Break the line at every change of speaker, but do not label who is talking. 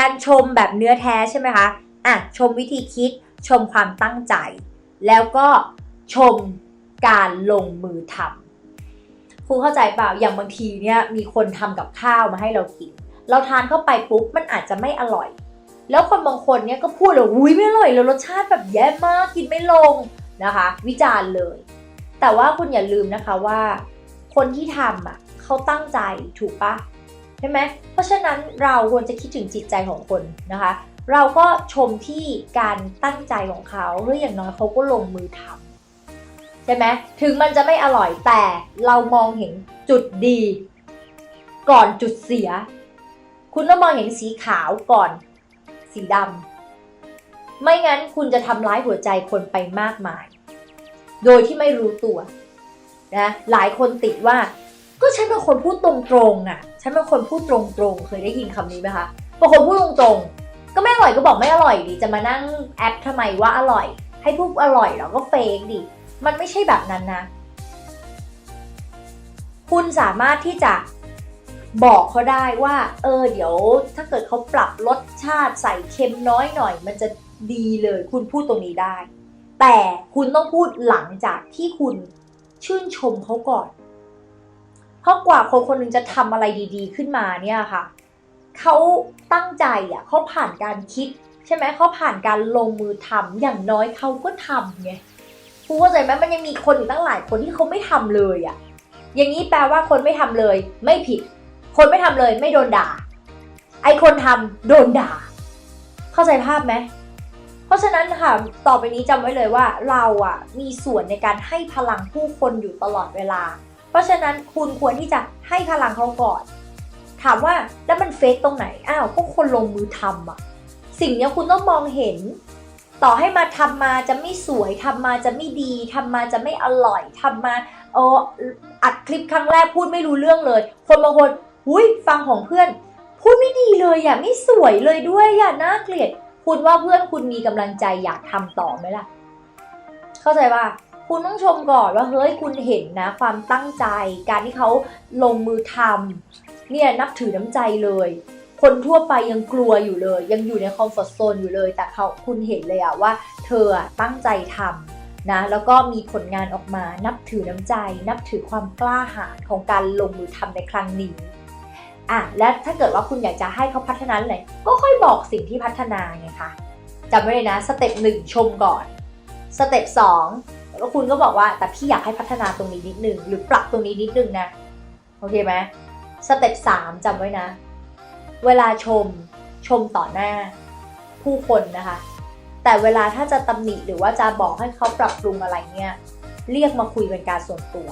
การชมแบบเนื้อแท้ใช่ไหมคะอะชมวิธีคิด ชมความตั้งใจ แล้วก็ชมการลงมือทำคุณเข้าใจเปล่าอย่างบางทีเนี่ยมีคนทำกับข้าวมาให้เรากิน เราทานเข้าไปปุ๊บมันอาจจะไม่อร่อย แล้วคนบางคนเนี่ยก็พูดเลยอุ้ยไม่อร่อยเลยรสชาติแบบแย่มากกินไม่ลงนะคะ วิจารณ์เลย แต่ว่าคุณอย่าลืมนะคะว่า คนที่ทำอะเขาตั้งใจถูกปะ ใช่ไหมเพราะฉะนั้นเราควรจะคิดถึงจิตใจของคนนะคะ เราก็ชมที่การตั้งใจของเขาหรืออย่างน้อยเขาก็ลงมือทำใช่ไหมถึงมันจะไม่อร่อยแต่เรามองเห็นจุดดี ก่อนจุดเสีย คุณต้องมองเห็นสีขาวก่อน สีดำไม่งั้นคุณจะทำร้ายหัวใจคนไปมากมาย โดยที่ไม่รู้ตัวนะหลายคนติดว่า ก็ฉันเป็นคนพูดตรงๆอะ ฉันเป็นคนพูดตรงๆ เคยได้ยินคำนี้ไหมคะบางคนพูดตรงๆ ก็ไม่อร่อยก็บอกไม่อร่อยดิ จะมานั่งแอปทำไมว่าอร่อย ให้พูดอร่อยเราก็เฟกดิ มันไม่ใช่แบบนั้นนะ คุณสามารถที่จะบอกเขาได้ว่า เออเดี๋ยว ถ้าเกิดเขาปรับรสชาติใส่เค็มน้อยหน่อย มันจะดีเลย คุณพูดตรงนี้ได้ แต่คุณต้องพูดหลังจากที่คุณชื่นชมเขาก่อน เพราะกว่าคนคนหนึงจะทำอะไรดีๆ ขึ้นมาเนี่ยค่ะเขาตั้งใจอะเขาผ่านการคิด ใช่ไหมเขาผ่านการลงมือทำอย่างน้อยเขาก็ทำไงคุณเข้าใจไหมมันยังมีคนอีกตั้งหลายคนที่เขาไม่ทำเลยอะอย่างนี้แปลว่าคนไม่ทำเลย ไม่ผิด คนไม่ทำเลยไม่โดนด่า ไอคนทำโดนด่า เข้าใจภาพไหมเพราะฉะนั้นค่ะต่อไปนี้จำไว้เลยว่าเราอะมีส่วนในการให้พลังผู้คนอยู่ตลอดเวลา เพราะฉะนั้นคุณควรที่จะให้พลังเขาก่อน ถามว่าแล้วมันเฟกตรงไหน อ้าวก็คนลงมือทำอะสิ่งนี้คุณต้องมองเห็น ต่อให้มาทำมาจะไม่สวยทำมาจะไม่ดีทำมาจะไม่อร่อยทำมาเอออัดคลิปครั้งแรกพูดไม่รู้เรื่องเลย คนบางคนหุยฟังของเพื่อน พูดไม่ดีเลยอะไม่สวยเลยด้วยอะน่าเกลียด คุณว่าเพื่อนคุณมีกำลังใจอยากทำต่อไหมล่ะ เข้าใจว่า คุณต้องชมก่อนว่าเฮ้ยคุณเห็นนะความตั้งใจ การที่เขาลงมือทำเนี่ยนับถือน้ำใจเลย คนทั่วไปยังกลัวอยู่เลย ยังอยู่ในคอมฟอร์ทโซนอยู่เลย แต่เขาคุณเห็นเลยอะว่า เธอตั้งใจทำนะแล้วก็มีผลงานออกมานับถือน้ำใจ นับถือความกล้าหาญของการลงมือทำในครั้งนี้อะและถ้าเกิดว่าคุณอยากจะให้เขาพัฒนาไหนก็ค่อยบอกสิ่งที่พัฒนาไงคะจำไว้เลยนะสเต็ปหนึ่งชมก่อนสเต็ปสอง แล้วคุณก็บอกว่าแต่พี่อยากให้พัฒนาตรงนี้นิดนึง หรือปรับตรงนี้นิดนึงนะ โอเคไหมสเต็ปสามจำไว้นะ เวลาชมชมต่อหน้าผู้คนนะคะ แต่เวลาถ้าจะตำหนิหรือว่าจะบอกให้เขาปรับปรุงอะไรเนี่ย เรียกมาคุยเป็นการส่วนตัว